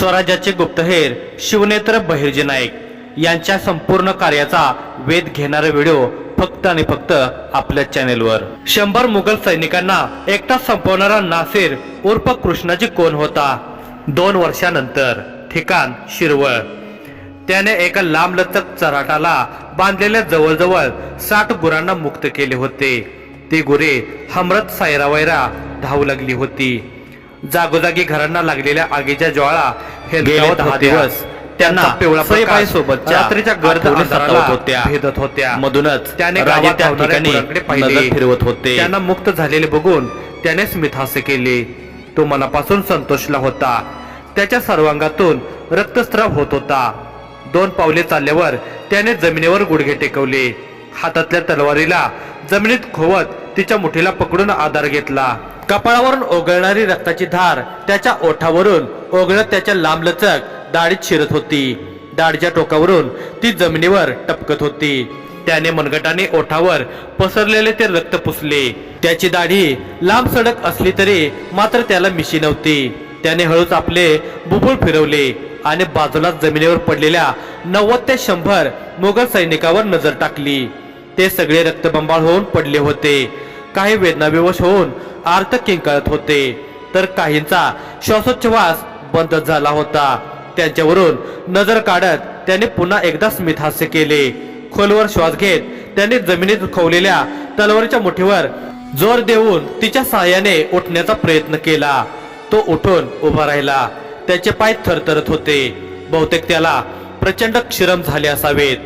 स्वराज्याचे गुप्तहेर शिवनेत्र बहिर्जी नाईक यांच्या संपूर्ण कार्याचा वेध घेणारा व्हिडिओ फक्त आणि फक्त आपल्या चॅनेलवर. शंभर मुघल सैनिकांना एकटा संपवणारा नासिर उर्फ कृष्णाजी कोण होता? दोन वर्षानंतर. ठिकाण शिरवळ. त्याने एका लांबलचक चराटाला बांधलेल्या जवळजवळ साठ गुरांना मुक्त केले होते. ती गुरे हमरत सायरावैरा धावू लागली होती. जागोजागी घरांना लागलेल्या आगीच्या ज्वाळा हे दहा दिवस. त्यांना पिवळा सोबतच्या रात्रीच्या गर्द अंधाराला होत्या. भेदत होत्या. मधूनच त्याने राजे त्या ठिकाणी फिरवत होते. त्यांना मुक्त झालेले बघून त्याने स्मितहास्य केले. तो मनापासून संतोषला होता. त्याच्या सर्वांगातून रक्तस्राव होत होता. दोन पावले चालल्यावर त्याने जमिनीवर गुडघे टेकवले. हातातल्या तलवारीला जमिनीत खोवत तिच्या मुठीला पकडून आधार घेतला. कपाळावरून ओघळणारी रक्ताची धार त्याच्या ओठावरून ओघळत त्याच्या लांबलचक दाढीत शिरत होती. दाढीच्या टोकावरून ती जमिनीवर टपकत होती. त्याने मनगटाने ओठावर पसरलेले ते रक्त पुसले. त्याची दाढी लांब सडक असली तरी मात्र त्याला मिशी नव्हती. त्याने हळूच आपले बुबुळ फिरवले आणि बाजूला जमिनीवर पडलेल्या नव्वद ते शंभर मुघल सैनिकावर नजर टाकली. ते सगळे रक्तबंबाळ होऊन पडले होते. काही वेदनाविवश होऊन आर्त किंकाळत होते. तर काहींचा श्वासोच्छवास बंद झाला होता. त्यांच्यावरून नजर काढत त्याने पुन्हा एकदा स्मित हास्य केले. खोलवर श्वास घेत त्याने जमिनीत खवलेल्या तलवारीच्या मुठीवर जोर देऊन तिच्या साहाय्याने उठण्याचा प्रयत्न केला. तो उठून उभा राहिला. त्याचे पाय थरथरत होते. बहुतेक त्याला प्रचंड क्षीरम झाले असावेत.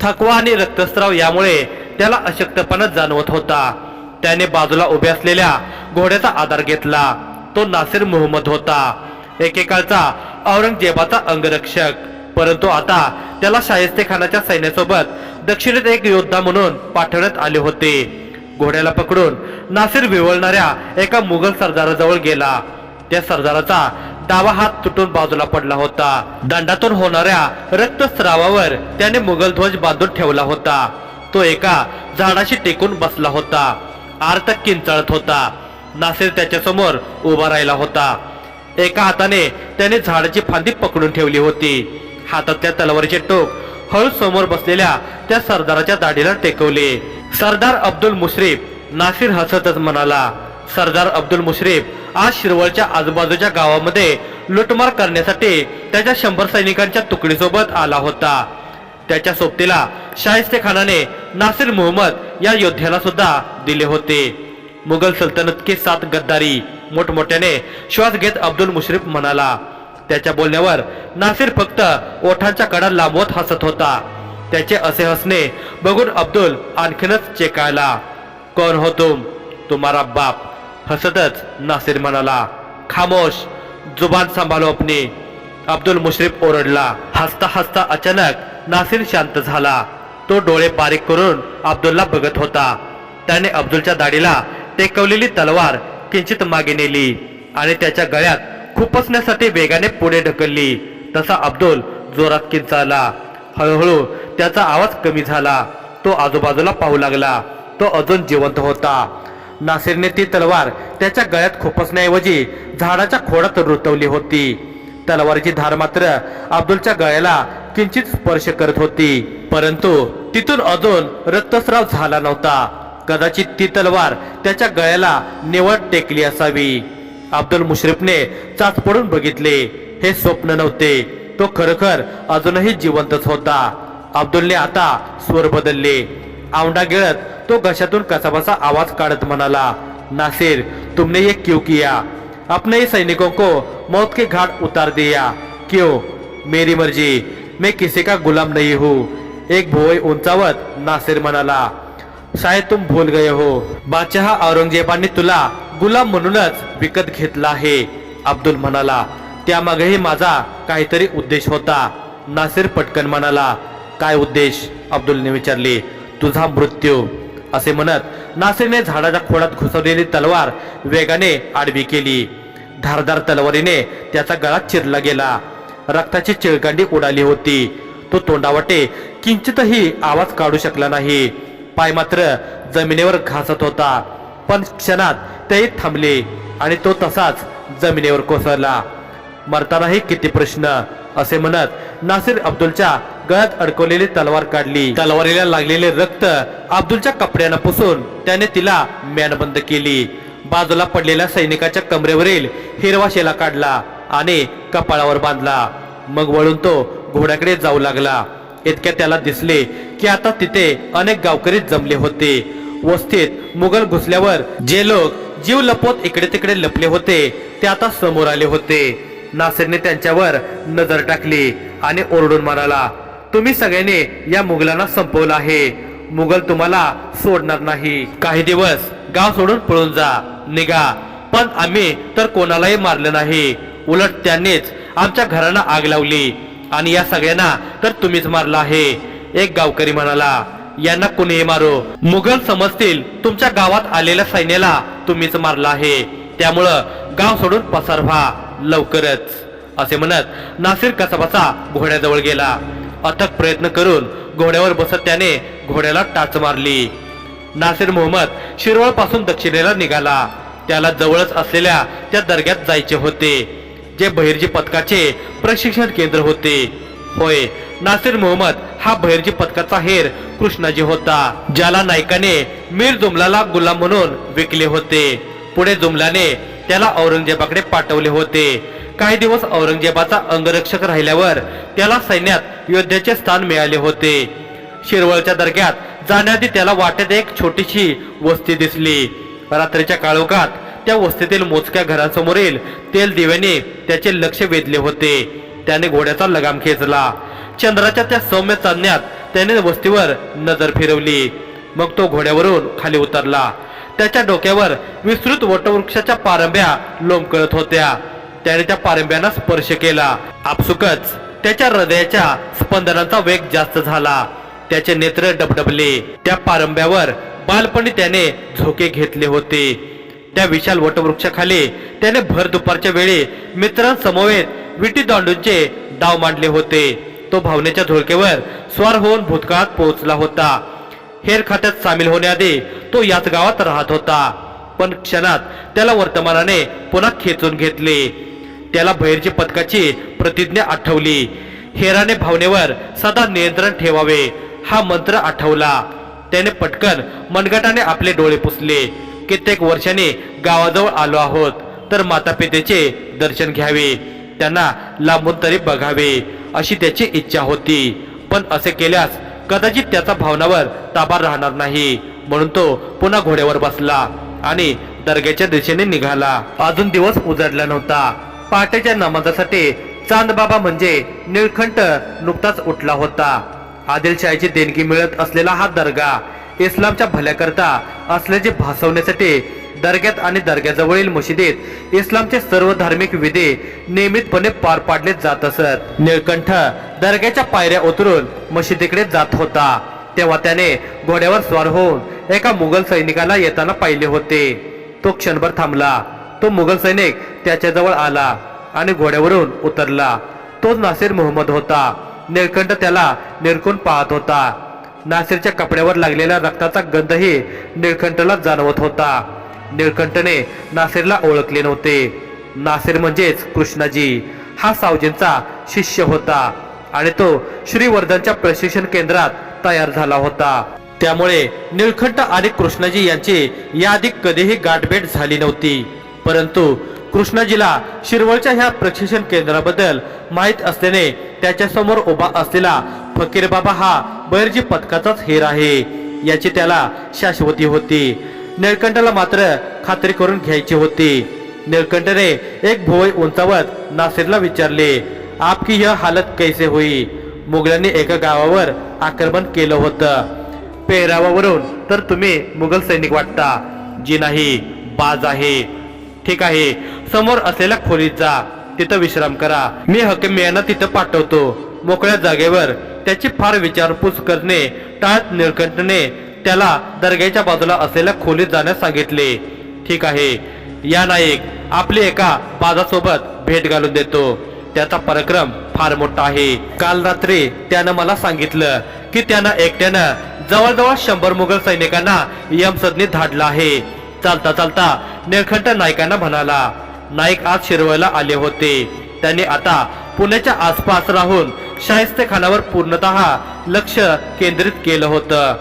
थकवा आणि रक्तस्राव यामुळे त्याला अशक्तपणा जाणवत होता. त्याने बाजूला उभे असलेल्या घोड्याचा आधार घेतला. तो नासिर मोहम्मद होता. एकेकाळचा औरंगजेबाचा अंगरक्षक. परंतु आता त्याला शाहिस्ते खानाच्या सैन्यासोबत दक्षिणेत एक योद्धा म्हणून पाठवण्यात आले होते. घोड्याला पकडून नासिर विवळणाऱ्या एका मुघल सरदाराजवळ गेला. त्या सरदाराचा डावा हात तुटून बाजूला पडला होता. दंडातून होणाऱ्या रक्तस्रावावर त्याने मुघल ध्वज बांधून ठेवला होता. तो एका झाडाशी टेकून बसला होता. आर्त किंचाळत होता. नासिर त्याच्यासमोर उभा राहिला होता. एका हाताने त्याने झाडाची फांदी पकडून ठेवली होती. हातातल्या तलवारीचे टोक हळू समोर बसलेल्या त्या सरदाराच्या दाढीला टेकवले. सरदार अब्दुल मुश्रीफ नासिर हसतच म्हणाला सरदार अब्दुल मुश्रीफ आज शिरवळच्या आजूबाजूच्या गावामध्ये लुटमार करण्यासाठी त्याच्या शंभर सैनिकांच्या तुकडीसोबत आला होता. त्याच्या सोबतीला शाहिस्ते खानाने नासिर मोहम्मद या योद्ध्याला सुद्धा दिले होते. मुघल सल्तनत सात गद्दारी मोठमोठ्याने श्वास घेत अब्दुल मुश्रीफ म्हणाला. त्याच्या बोलण्यावर नासिर फक्त ओठांच्या कडा लांबवत हसत होता. त्याचे असे हसणे बघून अब्दुल आणखीनच चेकायला. कोण हो तुम? तुम्हारा बाप हसतच नासिर म्हणाला खामोश जुबान सांभाळो अपने. अब्दुल मुश्रीफ ओरडला. हसता हसता अचानक नासिर शांत झाला. तो डोळे बारीक करून अब्दुलला बघत होता. त्याने अब्दुलच्या दाढीला टेकवलेली तलवार किंचित मागे नेली आणि त्याच्या गळ्यात खुपसण्यासाठी वेगाने पुढे ढकलली. तसा अब्दुल जोरात किंचाळला. हळूहळू त्याचा आवाज कमी झाला. तो आजूबाजूला पाहू लागला. तो अजून जिवंत होता. नासिरने ती तलवार त्याच्या गळ्यात खोपसण्याऐवजी झाडाच्या खोडात रुतवली होती. तलवारीची धार मात्र अब्दुलच्या गळ्याला किंचित स्पर्श करत होती. परंतु तिथून अजून रक्तस्राव झाला नव्हता. कदाचित ती तलवार त्याच्या गळ्याला निवड टेकली असावी. अब्दुल मुश्रीफने चाच पडून बघितले. हे स्वप्न नव्हते. तो खरोखर अजूनही जिवंतच होता. अब्दुलने आता स्वर बदलले. औंडा गिळत तो घशातून कसाबसा आवाज काढत म्हणाला नासिर तुमने ये क्यों किया? अपने ही सैनिकों को मौत के घाट उतार दिया। क्यों? मेरी मर्जी मैं किसी का गुलाम नहीं हूँ। एक भुवई उंचावत नासिर म्हणाला शायद तुम भूल गए हो। बादशहा औरंगजेबाने तुला गुलाम म्हणूनच विकत घेतला आहे अब्दुल म्हणाला. त्यामागेही माझा काहीतरी उद्देश होता नासिर पटकन म्हणाला. काय उद्देश? अब्दुलने विचारले. तुझा मृत्यू. असे म्हणत नासिरने झाडाच्या खोडात घुसवलेली तलवार वेगाने आडवी केली. धारदार तलवारीने त्याचा गळा चिरला गेला. रक्ताची चिळकांडी उडाली होती. तो तोंडावटे किंचितही आवाज काढू शकला नाही. पाय मात्र जमिनीवर घासत होता. पण क्षणात तेही थांबले आणि तो तसाच जमिनीवर कोसळला. मरतानाही किती प्रश्न असे म्हणत नासिर अब्दुलच्या गळ्यात अडकवलेली तलवार काढली. तलवारीला लागलेले रक्त अब्दुलच्या कपड्यानं पुसून त्याने तिला मॅनबंद केली. बाजूला पडलेल्या सैनिकाच्या कमरेवरील हिरवा शेला काढला आणि कपाळावर बांधला. मग वळून तो घोड्याकडे जाऊ लागला. इतक्या त्याला दिसले की आता तिथे अनेक गावकरी जमले होते. वस्तीत मुघल घुसल्यावर जे लोक जीव लपवत इकडे तिकडे लपले होते ते आता समोर आले होते. नासिरने त्यांच्यावर नजर टाकली आणि ओरडून म्हणाला तुम्ही सगळ्यांनी या मुघलांना संपवलं आहे. मुघल तुम्हाला सोडणार नाही. काही दिवस गाव सोडून पळून जा. निघा. पण आम्ही तर कोणालाही मारलं नाही. उलट त्यांनीच आमच्या घरांना आग लावली. आणि या सगळ्यांना तर तुम्हीच मारला आहे. एक गावकरी म्हणाला यांना कुणीही मारो. मुघल समजतील तुमच्या गावात आलेल्या सैन्याला तुम्हीच मारला आहे. त्यामुळं गाव सोडून पसार व्हा लवकरच. असे म्हणत नासिर कसाबाचा घोड्याजवळ गेला. अथक प्रयत्न करून घोड्यावर बसत त्याने घोड्याला टाच मारली. नासिर मोहम्मद शिरवळपासून दक्षिणेला निघाला. त्याला जवळच असलेल्या त्या दर्ग्यात जायचे होते जे बहिर्जी पथकाचे प्रशिक्षण केंद्र होते. होय नासिर मोहम्मद हा बहिर्जी पथकाचा हेर कृष्णाजी होता ज्याला नायकाने मीर जुमलाला गुलाम म्हणून विकले होते. पुढे जुमलाने त्याला औरंगजेबाकडे पाठवले होते. काही दिवस औरंगजेबाचा अंगरक्षक राहिल्यावर त्याला सैन्यात योद्ध्याचे स्थान मिळाले होते. शिरवळच्या दर्ग्यात जाण्याआधी त्याला वाटेत एक छोटीशी वस्ती दिसली. रात्रीच्या काळोखात त्या वस्तीतील मोजक्या घरासमोरील तेल दिव्याने त्याचे लक्ष वेधले होते. त्याने घोड्याचा लगाम खेचला. चंद्राच्या त्या सौम्य चांदण्यात त्याने वस्तीवर नजर फिरवली. मग तो घोड्यावरून खाली उतरला. त्याच्या डोक्यावर विस्तृत वटवृक्षाच्या पारंब्या लोंबकळत होत्या. त्याने त्या पारंब्यांना स्पर्श केला. आपसुकच त्याच्या हृदयाच्या स्पंदनाचा वेग जास्त झाला. त्याचे नेत्र डबडबले. त्या पारंब्यावर बालपणी त्याने झोके घेतले होते. त्या विशाल वटवृक्षाखाली त्याने भर दुपारच्या वेळी मित्रांसमवेत विटी दांडूंचे डाव मांडले होते. तो भावनेच्या धोळकेवर स्वार होऊन भूतकाळात पोहोचला होता. हेर खात्यात सामील होण्याआधी तो याच गावात राहत होता. पण क्षणात त्याला वर्तमानाने पुन्हा खेचून घेतले. त्याला बहिर्जी पथकाची प्रतिज्ञा आठवली. हेराने भावनेवर सदा नियंत्रण ठेवावे हा मंत्र आठवला. त्याने पटकन मनगटाने आपले डोळे पुसले. कित्येक वर्षाने गावाजवळ आलो आहोत तर माता पितेचे दर्शन घ्यावे त्यांना लांबून तरी बघावे अशी त्याची इच्छा होती. पण असे केल्यास कदाचित त्याचा भावनावर ताबा राहणार नाही म्हणून तो पुन्हा घोड्यावर बसला आणि दर्ग्याच्या दिशेने निघाला. अजून दिवस उजडला नव्हता. पहाटेच्या नमाजासाठी चांदबाबा म्हणजे निळखंठ नुकताच उठला होता. आदिलशाहीची देणगी मिळत असलेला हा दर्गा इस्लामच्या भल्याकरता असल्याचे भासवण्यासाठी दर्ग्यात आणि दर्ग्याजवळील मशिदीत इस्लामचे सर्व धार्मिक विधी नियमितपणे पार पाडले जात असत. निळकंठ दर्ग्याच्या पायऱ्या उतरून मशिदीकडे जात होता. तेव्हा त्याने घोड्यावर स्वार होऊन एका मुघल सैनिकाला येताना पाहिले होते. तो क्षणभर थांबला. तो मुघल सैनिक त्याच्याजवळ आला आणि घोड्यावरून उतरला. तो नासिर मोहम्मद होता. निळकंठ त्याला निरखून पाहत होता. नासिरच्या कपड्यावर लागलेला रक्ताचा गंधही निळकंठला जाणवत होता. निळकंठने नासिरला ओळखले नव्हते. नासिर म्हणजेच कृष्णाजी. हा सावजींचा शिष्य होता आणि तो श्रीवर्धनच्या प्रशिक्षण केंद्रात तयार झाला होता. त्यामुळे निळकंठ आणि कृष्णाजी यांची याआधी कधीही गाठभेट झाली नव्हती. परंतु कृष्णाजीला शिरवळच्या ह्या प्रशिक्षण केंद्राबद्दल माहीत असल्याने त्याच्यासमोर उभा असलेला फकीर बाबा हा बैरजी पथकाचाच हेर आहे. याची त्याला शाश्वती होती. निळकंठाला मात्र खात्री करून घ्यायची होती. निळकंठने एक भोवई उंचावत नासिरला विचारले आपकी यह हालत कैसे होई? मुघलांनी एका गावावर आक्रमण केलं होतं. पेहरावावरून तर तुम्ही मुघल सैनिक वाटता जी नाही बाज आहे. ठीक आहे. समोर असलेल्या खोलीत जा. तिथं विश्राम करा. मी हकीम यांना तिथं पाठवतो. मोकळ्या जागेवर त्याची फार विचारपूस करणे टाळत निळकंठने त्याला दर्ग्याच्या बाजूला असलेल्या खोलीत जाण्यास सांगितले. ठीक आहे. या नाईक आपली एका बाजासोबत भेट घालून देतो. त्याचा पराक्रम फार मोठा आहे. काल रात्री त्यानं मला सांगितलं की त्यानं एकट्यानं जवळजवळ शंभर मुघल सैनिकांना यमसदनी धाडला आहे. चालता चालता निळखंठ नायकांना म्हणाला नाईक आज शिरवळला आले होते. त्यांनी आता पुण्याच्या आसपास राहून शाहिस्तेखानावर पूर्णत पूर्णतः लक्ष केंद्रित केलं होतं.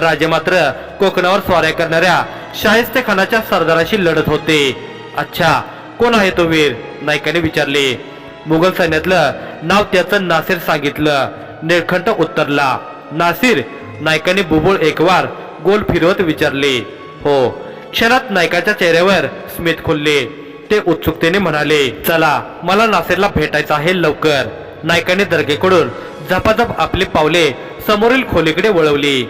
राजे मात्र कोकणावर स्वाऱ्या करणाऱ्या शाहिस्तेखानाच्या सरदाराशी लढत होते. अच्छा कोण आहे तो वीर? नायकाने विचारले. मुघल सैन्यातलं नाव त्याचं नासिर सांगितलं. निळखंठ उत्तरला. नासिर नायकाने बुबुळ एकवार गोल फिरवत विचारले. हो क्षणात नायकाच्या चेहऱ्यावर स्मित खुलले. ते उत्सुकतेने म्हणाले चला मला नासिरला भेटायचं आहे लवकर. नायकाने दर्गेकडून झपाझप आपली पावले समोरील खोलीकडे वळवली.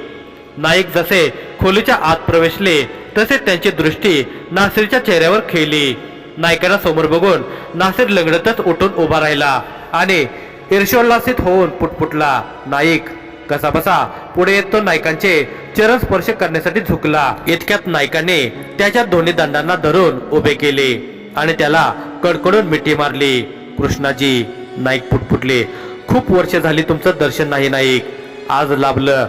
नाईक जसे खोलीच्या आत प्रवेशले तसे त्यांची दृष्टी नासिरच्या चेहऱ्यावर खेळली. नायकाला समोर बघून नासिर लंगडतच उठून उभा राहिला आणि ईर्षोल्लासित होऊन पुटपुटला नाईक कसा बसा पुढे येत तो नायकांचे चरण स्पर्श करण्यासाठी झुकला. इतक्यात नायकाने त्याच्या दोन्ही दंडांना धरून उभे केले आणि त्याला कडकडून मिठी मारली. कृष्णाजी नाईक फुटफुटले. खूप वर्ष झाली तुमचं दर्शन नाही नाईक. आज लाभलं.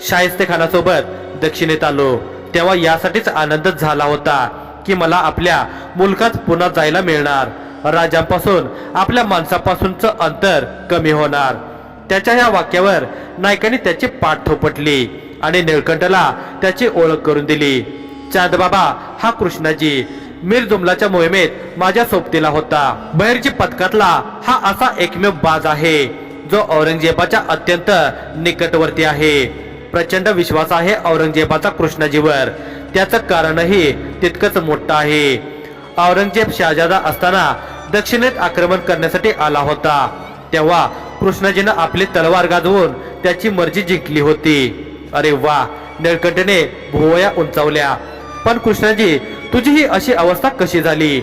शाहिस्ते खानासोबत दक्षिणेत आलो. तेव्हा यासाठीच आनंदच झाला होता की मला आपल्या मुलकात पुन्हा जायला मिळणार. राजांपासून आपल्या माणसापासूनचं अंतर कमी होणार. त्याच्या या वाक्यावर नायकाने त्याची पाठ थोपटले आणि निळकंठला त्याची ओळख करून दिली. चांदबाबा हा कृष्णाजी मीर जुमलाच्या मोहिमेत माझ्या सोबतीला होता. बहिरजी पथकातला हा असा एकमेव बाज आहे जो औरंगजेबाच्या अत्यंत निकटवर्ती आहे. प्रचंड विश्वास आहे औरंगजेबाचा कृष्णाजीवर. त्याचं कारणही तितकंच मोठं आहे. औरंगजेब शहाजादा असताना दक्षिणेत आक्रमण करण्यासाठी आला होता. तेव्हा कृष्णाजीनं आपली तलवार गाजवून त्याची मर्जी जिंकली होती. अरे वा निळकंठने भुवया उंचावल्या. पण कृष्णाजी तुझी ही अशी अवस्था कशी झाली?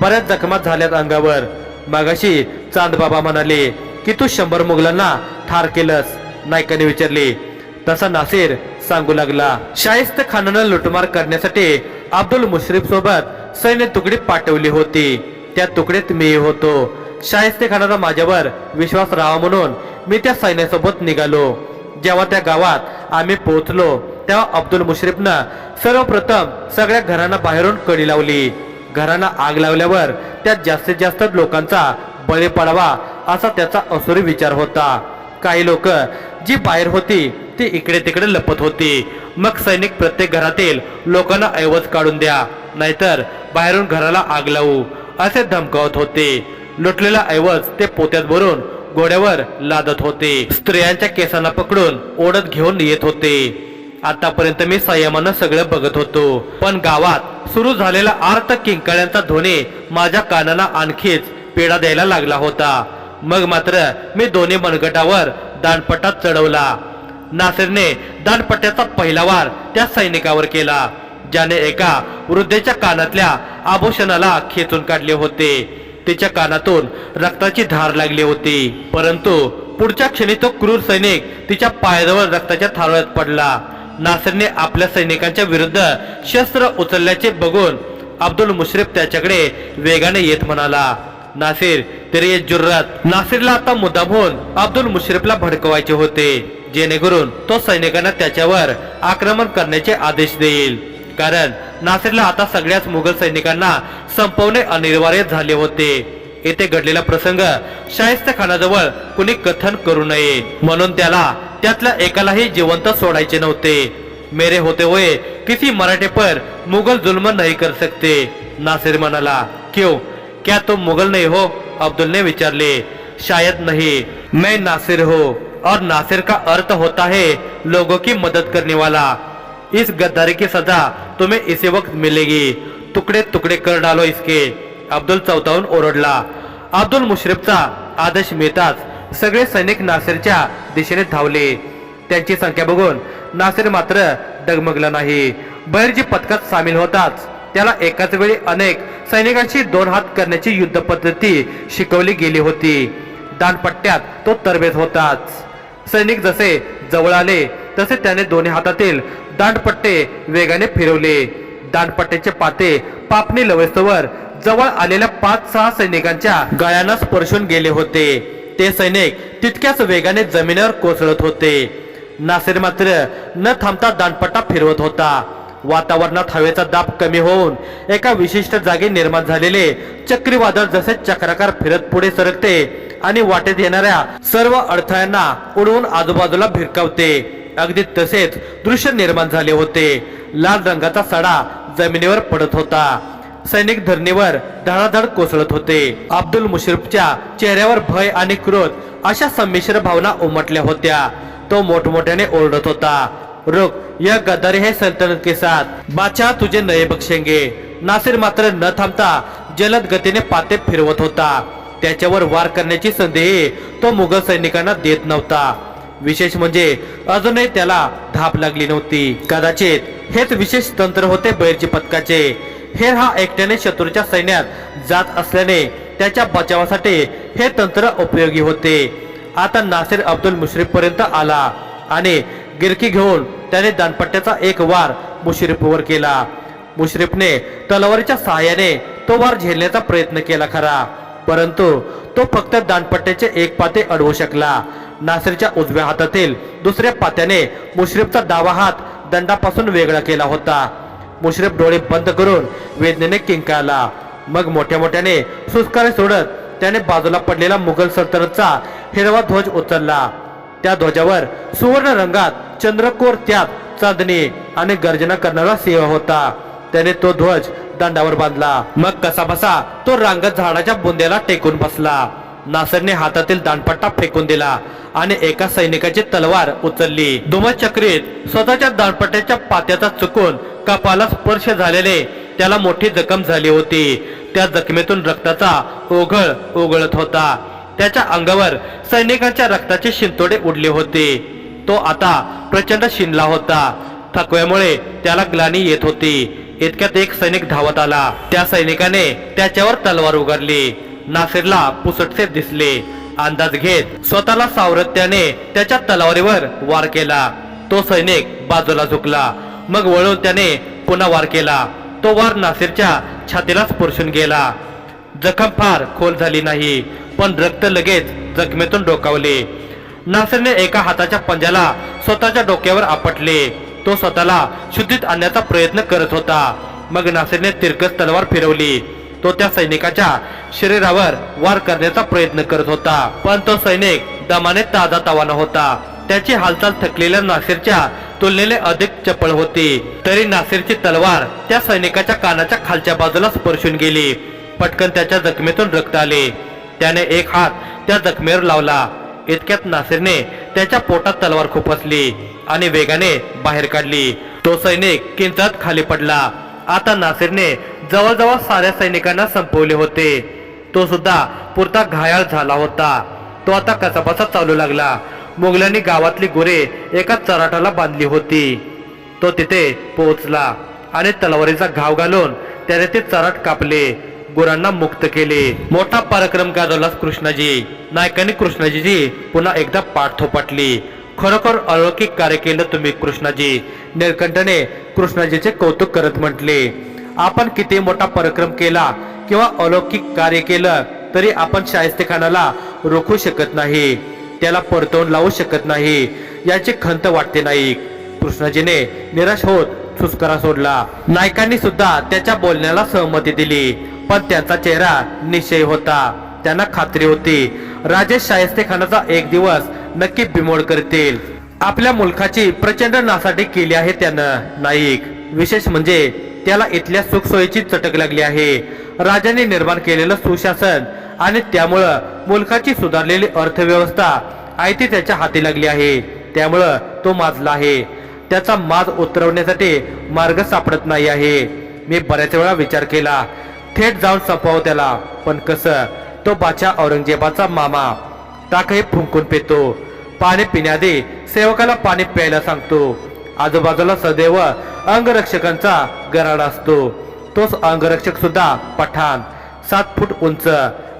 बऱ्याच जखमा झाल्यात अंगावर. मागाशी चांदबाबा म्हणाले की तू शंभर मुघलांना ठार केलंस नायकाने विचारले. तसा नासिर सांगू लागला. शाहिस्त खानानं लुटमार करण्यासाठी अब्दुल मुश्रीफ सोबत सैन्य तुकडी पाठवली होती. त्या तुकडीत मी होतो. शाहिस्ते खानाचा माझ्यावर विश्वास राहावा म्हणून मी त्या सैन्यासोबत निघालो. जेव्हा त्या गावात आम्ही पोहोचलो तेव्हा अब्दुल मुश्रीफनं सर्वप्रथम सगळ्या घरांना बाहेरून कडी लावली. घरांना आग लावल्यावर त्यात जास्तीत जास्त लोकांचा बळी पडावा असा त्याचा असुरी विचार होता. काही लोक जी बाहेर होती ती इकडे तिकडे लपत होती. मग सैनिक प्रत्येक घरातील लोकांना ऐवज काढून द्या नाहीतर बाहेरून घराला आग लावू असे धमकावत होते. लुटलेला ऐवज ते पोत्यात भरून घोड्यावर लादत होते. स्त्रियांच्या केसांना पकडून ओढत घेऊन येत होते. आतापर्यंत मी संयमानं सगळं बघत होतो. पण गावात सुरू झालेला आर्त किंकाळ्यांचा ध्वनी माझ्या कानाला आणखीच पेढा द्यायला लागला होता. मग मात्र मी दोन्ही मनगटावर दानपटात चढवला. नासिरने दानपट्याचा पहिला वार त्या सैनिकावर केला ज्याने एका वृद्धेच्या कानातल्या आभूषणाला खेचून काढले होते. तिच्या कानातून रक्ताची धार लागली होती. परंतु पुढच्या क्षणी तो क्रूर सैनिक तिच्या पायाजवळ रक्ताच्या थारोळ्यात पडला. नासिरने आपल्या सैनिकांच्या विरुद्ध शस्त्र उचलल्याचे बघून अब्दुल मुश्रीफ त्याच्याकडे वेगाने येत म्हणाला नासिर तेरे ये जुर्रत. नासिरला आता मुद्दाम होऊन अब्दुल मुश्रीफला भडकवायचे होते जेणेकरून तो सैनिकांना त्याच्यावर आक्रमण करण्याचे आदेश देईल. कारण नासिरला आता सगळ्याच मुघल सैनिकांना संपवणे अनिवार्य झाले होते. येथे घडलेला प्रसंग शाहिस्त खानाजवळ कुणी कथन करू नये. म्हणून त्याला त्यातल्या एकालाही जिवंत सोडायचे नव्हते. मेरे होते हुए किसी मराठे पर मुगल जुल्म नहीं कर सकते. नासिर म्हणाला क्यों? क्या तुम मुगल नहीं हो? अब्दुल ने विचारले शायद नहीं मैं नासिर हो. और नासिर का अर्थ होता है लोगों की मदद करने वाला इस गद्दारी की सजा तुम्हें इसी वक्त मिलेगी। तुकडे तुकडे कर डालो इसके। अब्दुल चौथाहून ओरडला। अब्दुल मुश्रीफचा आदेश मिळताच सगळे सैनिक नासिरच्या दिशेने धावले। त्यांची संख्या बघून नासिर मात्र डगमगला नाही। बहिरजी पथकात सामील होताच त्याला एकाच वेळी अनेक सैनिकांशी दोन हात करण्याची युद्ध पद्धती शिकवली गेली होती। दानपट्ट्यात तो तरबेज होताच। सैनिक जसे जवळ आले तसे त्याने दोन्ही हातातील दांडपट्टे वेगाने फिरवले. दांडपट्ट्याचे पाते पापणी लवेस्तवर जवळ आलेल्या पाच सहा सैनिकांच्या गळ्यांना स्पर्शून गेले होते. ते सैनिक तितक्याच वेगाने जमिनीवर कोसळत होते. नासिर मात्र न थांबता दांडपट्टा फिरवत होता. वातावरणात हवेचा दाब कमी होऊन एका विशिष्ट जागी निर्माण झालेले चक्रीवादळ जसे चक्राकार फिरत पुढे सरकते आणि वाटेत येणाऱ्या सर्व अडथळ्यांना उडवून आजूबाजूला भिरकावते. अगदी तसेच दृश्य निर्माण झाले होते. लाल रंगाचा सडा जमिनीवर पडत होता. सैनिक धरणीवर धडाधड कोसळत होते. अब्दुल मुशरफच्या चेहऱ्यावर भय आणि क्रोध अशा संमिश्र भावना उमटल्या होत्या. तो मोठमोठ्याने ओरडत होता. रुक या गदारे हे सल्तनत के साथ बादशाह तुझे नये बक्षेंगे. नासिर मात्र न थांबता जलद गतीने पाते फिरवत होता. त्याच्यावर वार करण्याची संधी तो मुघल सैनिकांना देत नव्हता. विशेष म्हणजे अजूनही त्याला धाप लागली नव्हती. कदाचित हेच विशेष तंत्र होते बैरची पथकाचे हे हा एकट्याने शत्रूच्या सैन्यात जात असल्याने त्याच्या बचावासाठी हे तंत्र उपयोगी होते. आता नासिर अब्दुल मुश्रीफ पर्यंत आला आणि गिरकी घेऊन त्याने दानपट्ट्याचा एक वार मुश्रीफवर केला. मुश्रीफने तलवारीच्या सहाय्याने तो वार झेलण्याचा प्रयत्न केला खरा परंतु तो फक्त दानपट्ट्याचे एक पाते अडवू शकला. नासिरच्या उजव्या हातातील दुसऱ्या पात्याने मुश्रीफचा डावा हात दंडापासून वेगळा केला होता. मुश्रीफ डोळे बंद करून वेदनेने किंकाळला. मग मोठ्या मोठ्याने सुस्कारे सोडत त्याने बाजूला पडलेला मुघल सल्तनतचा हिरवा ध्वज उचलला. त्या ध्वजावर सुवर्ण रंगात चंद्रकोर त्यात चांदणी आणि गर्जना करणारा सिंह होता. त्याने तो ध्वज दंडावर बांधला. मग कसा बसा तो रांगत झाडाच्या बुंद्याला टेकून बसला. नासरने हातातील दानपट्टा फेकून दिला आणि एका सैनिकाची तलवार उचलली. धुमचक्रीत स्वतःच्या दानपट्ट्याच्या पात्याचा चुकून कपाला स्पर्श झालेले त्याला मोठी जखम झाली होती. त्या जखमेतून रक्ताचा ओघळ ओघळत होता. त्याच्या अंगावर सैनिकांच्या रक्ताचे शिंतोडे उडले होते. तो आता प्रचंड शिनला होता. थकव्यामुळे त्याला ग्लानी येत होती. इतक्यात एक सैनिक धावत आला. त्या सैनिकाने त्याच्यावर तलवार उगारली नासिरला पुसटसे दिसले. अंदाज घेत स्वतःला सावरत त्याने त्याच्या तलावारीवर वार केला. तो सैनिक बाजूला झुकला. मग वळून त्याने पुन्हा वार केला. तो वार नासिरच्या छातीला स्पर्शून गेला. जखम फार खोल झाली नाही पण रक्त लगेच जखमेतून डोकावले. नासिरने एका हाताच्या पंजाला स्वतःच्या डोक्यावर आपटले. तो स्वतःला शुद्धीत आणण्याचा प्रयत्न करत होता. मग नासिरने तिरकस तलवार फिरवली. तो त्या सैनिकाच्या शरीरावर वार करण्याचा प्रयत्न करत होता. पण तो सैनिक दमाने ताजा तवाना होता. त्याची हालचाल थकलेल्या नासिरच्या तुलनेने अधिक चपळ होती. तरी नासिरची तलवार त्या सैनिकाच्या कानाच्या खालच्या बाजूला स्पर्शून गेली. पटकन त्याच्या जखमेतून रक्त आले. त्याने एक हात त्या जखमेवर लावला. इतक्यात नासिरने त्याच्या पोटात तलवार खुपसली आणि वेगाने बाहेर काढली. तो सैनिक किंचात खाली पडला. आता नासिरने जवळजवळ साऱ्या सैनिकांना संपवले होते. तो सुद्धा पुरता घायाळ झाला होता. तो आता कसाबसा चालू लागला. मुघलांनी गावातली गुरे एका चराटाला बांधली होती. तो तिथे पोहोचला आणि तलवारीचा घाव घालून त्याने ते चराट कापले. गुरांना मुक्त केले. मोठा पराक्रम गाजवला कृष्णाजी. नायकांनी कृष्णाजीची पुन्हा एकदा पाठ थोपटली खरोखर अलौकिक कार्य केलं तुम्ही कृष्णाजी. निळकंठने कृष्णाजीचे कौतुक करत म्हटले आपण किती मोठा पराक्रम केला किंवा अलौकिक कार्य केलं तरी आपण शाहिस्ते खानाला रोखू शकत नाही त्याला परतवून लावू शकत नाही याची खंत वाटते नाही. कृष्णाजीने निराश होत सुस्कारा सोडला. नायकांनी सुद्धा त्याच्या बोलण्याला सहमती दिली पण त्यांचा चेहरा निश्चय होता. त्यांना खात्री होती राजेश शाहिस्ते खानाचा एक दिवस नक्की बिमोड करतील. आपल्या मुलखाची प्रचंड नासाडी केली आहे त्यानं नाईक. विशेष म्हणजे त्याला इथल्या सुखसोयीची चटक लागली आहे. राजाने निर्माण केलेलं सुशासन आणि त्यामुळं मुलखाची सुधारलेली अर्थव्यवस्था आयती त्याच्या हाती लागली आहे. त्यामुळं तो माजला आहे. त्याचा माज उतरवण्यासाठी मार्ग सापडत नाही आहे. मी बऱ्याच वेळा विचार केला. थेट जाऊन संपवावं त्याला. पण कसं? तो बादशाह औरंगजेबाचा मामा. टाकही फुंकून पितो. पाणी पिण्याआधी सेवकाला पाणी प्यायला सांगतो. आजूबाजूला सदैव अंगरक्षकांचा गराडा असतो. तोच अंगरक्षक सुद्धा पठाण. सात फूट उंच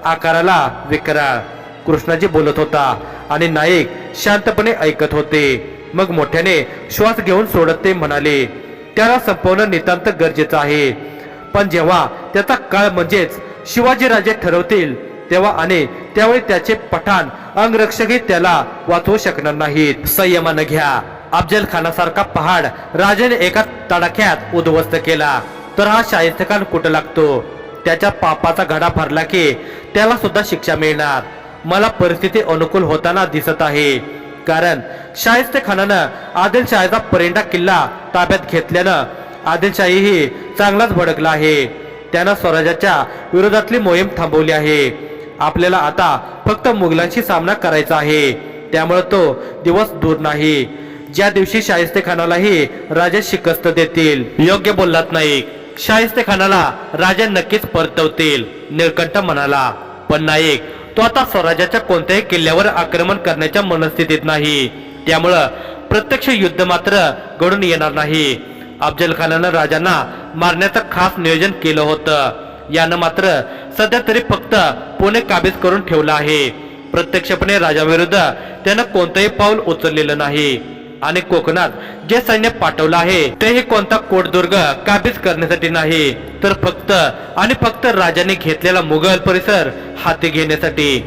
आकाराला विकराळ. कृष्णाजी बोलत होता आणि नाईक शांतपणे ऐकत होते. मग मोठ्याने श्वास घेऊन सोडत ते म्हणाले त्याला संपवणं नितांत गरजेचं आहे. पण जेव्हा त्याचा काळ म्हणजेच शिवाजी राजे ठरवतील तेव्हा आणि त्यावेळी त्याचे पठाण अंगरक्षकही त्याला वाचवू शकणार नाहीत. संयमानं घ्या. अफजल खानासारखा पहाड राजाने एका तडाख्यात उद्ध्वस्त केला. तर हा शाहिस्तखान कुठं लागतो? त्याच्या पापाचा घडा भरला की त्याला सुद्धा शिक्षा मिळणार. मला परिस्थिती अनुकूल होताना दिसत आहे. कारण शाहिस्तखानानं आदिलशाहीचा परिंडा किल्ला ताब्यात घेतल्यानं आदिलशाहीही चांगलाच भडकला आहे. त्यानं स्वराज्याच्या विरोधातली मोहीम थांबवली आहे. आपल्याला आता फक्त मुघलांशी सामना करायचा आहे. त्यामुळे तो दिवस दूर नाही. ज्या दिवशी शाहिस्ते खानालाही राजा शिकस्त देतील योग्य बोललात नाईक शाहिस्ते खानाला राजा नक्कीच परतवतील निळकंठ म्हणाला. पण नाईक तो आता स्वराज्याच्या कोणत्याही किल्ल्यावर आक्रमण करण्याच्या मनस्थितीत नाही. त्यामुळं प्रत्यक्ष युद्ध मात्र घडून येणार नाही. अफजल खानानं राजांना मारण्याचं खास नियोजन केलं होतं. यानं मात्र सध्या तरी फक्त पुणे काबीज करून ठेवलं आहे. प्रत्यक्षपणे राजाविरुद्ध त्यानं कोणतंही पाऊल उचललेलं नाही. आणि कोकणात जे सैन्य पाठवलं आहे तेही कोणता कोटदुर्ग काबीज करण्यासाठी नाही. तर फक्त आणि फक्त राजाने घेतलेला मुघल परिसर हाती घेण्यासाठी.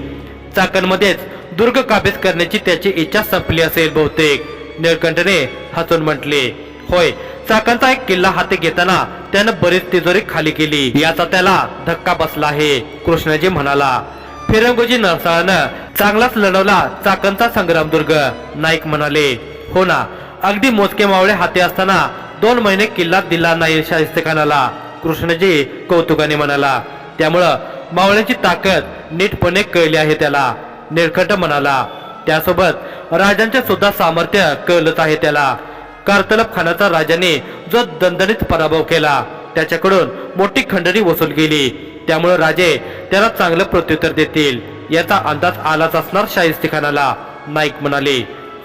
चाकणमध्येच दुर्ग काबीज करण्याची त्याची इच्छा संपली असेल बहुतेक निळकंठने हसून म्हटले. होय चाकणचा एक किल्ला हाती घेताना त्यानं बरीच तिजोरी खाली केली. याचा त्याला धक्का बसला आहे कृष्णाजी म्हणाला. फिरंगोजी नरसाळानं चांगलाच लढवला चाकणचा संग्रामदुर्ग नाईक म्हणाले हो ना अगदी मोजके मावळे हाती असताना दोन महिने किल्ला दिला नाही शाहिस्तेखानाला कृष्णजी कौतुकाने म्हणाला त्यामुळं मावळ्यांची ताकद नीटपणे कळली आहे त्याला. निळकट म्हणाला त्यासोबत राजांचे सुद्धा सामर्थ्य कळलंच आहे त्याला. कारतलब खानाचा राजाने जो दणदणीत पराभव केला त्याच्याकडून मोठी खंडणी वसूल केली. त्यामुळे राजे त्याला चांगलं प्रत्युत्तर देतील. याचा अंदाज आलाच असणार शाहिस्ते खानाला नाईक म्हणाले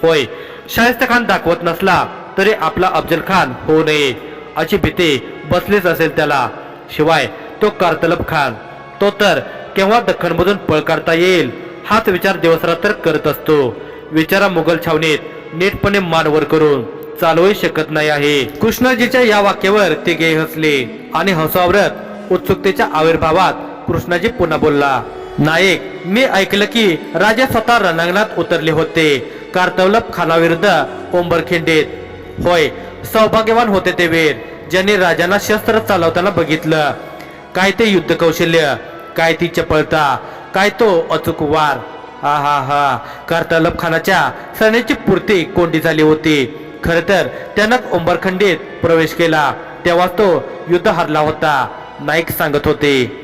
होय शाहिस्ते खान दाखवत नसला तरी आपला अफजल खान होऊ नये. अशी भीती बसलीच असेल त्याला. शिवाय तो कारतलब खान तो तर केव्हा दख्खनमधून पळ काढता येईल हाच विचार दिवसरात्र करत असतो. विचारा मुघल छावणीत नीटपणे मानवर करून. चालवू शकत नाही आहे. कृष्णाजीच्या या वाक्यावर ते गे हसले आणि हसावरत उत्सुकतेच्या आविर्भावात कृष्णाजी पुन्हा बोलला नायक मी ऐकलं की राजा स्वतः रणांगणात उतरले होते. कार्तवलप खानाविरुद्ध ओंबरखिंडीत होय सौभाग्यवान होते ते वीर. ज्यांनी राजांना शस्त्र चालवताना बघितलं. काय ते युद्ध कौशल्य? काय ती चपळता? काय तो अचूक वार? हा हा हा कार्तलब खानाच्या सैन्याची पूर्ती कोंडी झाली होती. खर तर त्यानं उंबरखंडीत प्रवेश केला. तेव्हा तो युद्ध हरला होता. नाईक सांगत होते